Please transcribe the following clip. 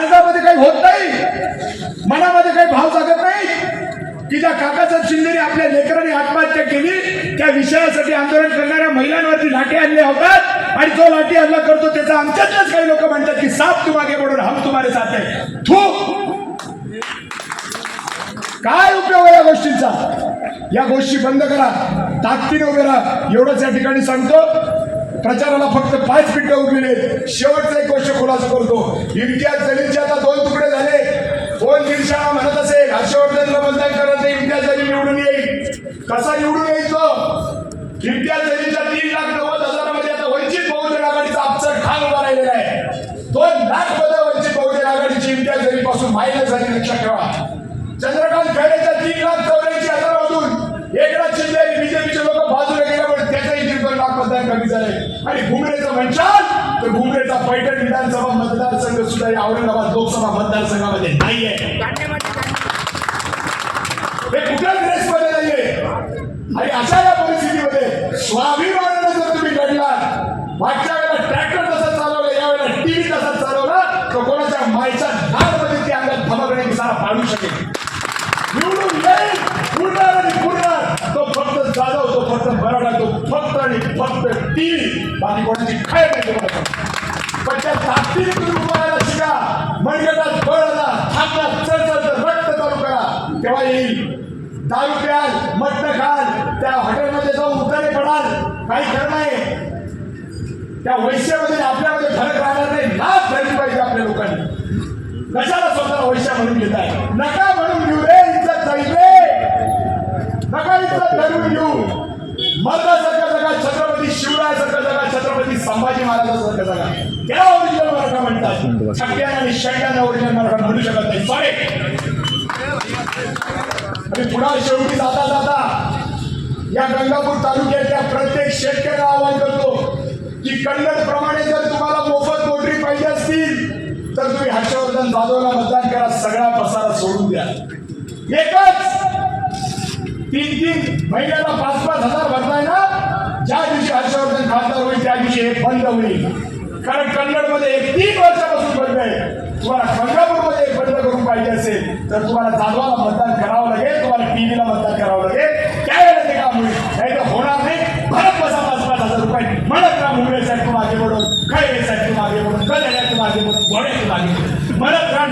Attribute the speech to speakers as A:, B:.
A: माणसामध्ये काही होत नाही. मनामध्ये काही भाव जागत नाही. की ज्या काकासाहेब शिंदेने आपल्या लेकरांनी आत्महत्या केली त्या विषयासाठी आंदोलन करणाऱ्या महिलांवरती लाठी आणले होतात. आणि जो लाठी हल्ला करतो त्याचा आमच्यातच काही लोक म्हणतात की साप तुम्हाला म्हणून हम तुम्हारे साथ आहे. थू! काय उपयोग आहे या गोष्टींचा? या गोष्टी बंद करा. ताकदीने उभे राहा. एवढंच या ठिकाणी सांगतो. प्रचाराला फक्त पाच मिनिटं उरलेले शेवटचा एक गोष्ट खुलासा करतो. इम्तियाज जलीलचे आता दोन तुकडे झाले. कोण दिलशाळा म्हणत असेल हर्षवर्धनला मतदान करत नाही इम्तियाज जलील निवडून येईल. कसा निवडून येईल तो? इम्तियाज जलीलच्या तीन लाख नव्वद हजारामध्ये आता वंचित बहुजन आघाडीचा आपचा खान उभा राहिलेला आहे. दोन लाख पद वंचित बहुजन आघाडीची इम्तियाज जलील पासून मायनस झाली लक्षात ठेवा. मतदान कमी झाले आणि घुमरेचं म्हणशाल तर घुमरेचा पैठण विधानसभा मतदारसंघ सुद्धा या औरंगाबाद लोकसभा मतदारसंघामध्ये नाहीये. हे कुठल्या रेसमध्ये नाहीये. आणि अशा या परिस्थितीमध्ये स्वाभिमानाने जर तुम्ही लढलात मागच्या वेळेला ट्रॅक्टर तसा चालवला यावेळेला टीव्ही तसा चालवला तर कोणाच्या मायच्या धारमध्ये ती अंगात धमकणे सारा पाडू शकेल निवडून येईल पूर्ण आणि पुरणार तो फक्त जाधव तो फक्त मराठा तो फक्त आणि तीन. बाकी कोणाची खाय नाही पण त्या ताकदीने तुम्ही उभारायला शिका. मनगटात बळ आला. थांबला चळचळ रक्त चालू करा. तेव्हा येईल. दारू प्याल मटण खाल. त्या हॉटेलमध्ये जाऊन उतारे पडाल. काही खरं नाही. त्या वैश्यामध्ये आपल्यामध्ये फरक राहणार नाही. लाभ धरली पाहिजे आपल्या लोकांनी. कशाला स्वतःला वैश्या म्हणून घेत आहे नका म्हणून घेऊ रे इज्जत जाईल रे. नका इज्जत धरून घेऊ. मर्दासारखा संभाजी महाराजांसारखं जगा त्याला ओरिजिनल मराठा म्हणतात. छक्क्यान आणि शंकांना ओरिजिनल मराठा म्हणू शकत नाही. सॉरी आणि पुन्हा शेवटी जाता जाता या गंगापूर तालुक्यातल्या प्रत्येक शेतकऱ्याला आवाहन करतो की कन्नड प्रमाणे जर तुम्हाला मोफत मोटरी पाहिजे असतील तर तुम्ही हर्षवर्धन जाधवला मतदान करा सगळा पसारा सोडून द्या. एकच तीन तीन महिन्याला पाच पाच हजार भरताय ना? ज्या दिवशी हर्षवर्धन खासदार होईल बंद होईल कारण कन्नडमध्ये एक तीन वर्षापासून बंद आहे. तुम्हाला गंगापूरमध्ये बंद करून पाहिजे असेल तर तुम्हाला जाधवाला मतदान करावं लागेल तुम्हाला टीव्हीला मतदान करावं लागेल. त्यावेळेला ते काम होईल. नाही तर होणार नाही. भरत बसा पाच पाच हजार रुपये. म्हणत राहा मुंबईसाठी मागे पडून तू मागे पडून तू मागे पडून घोड्याचे मागे पडून म्हणत राहा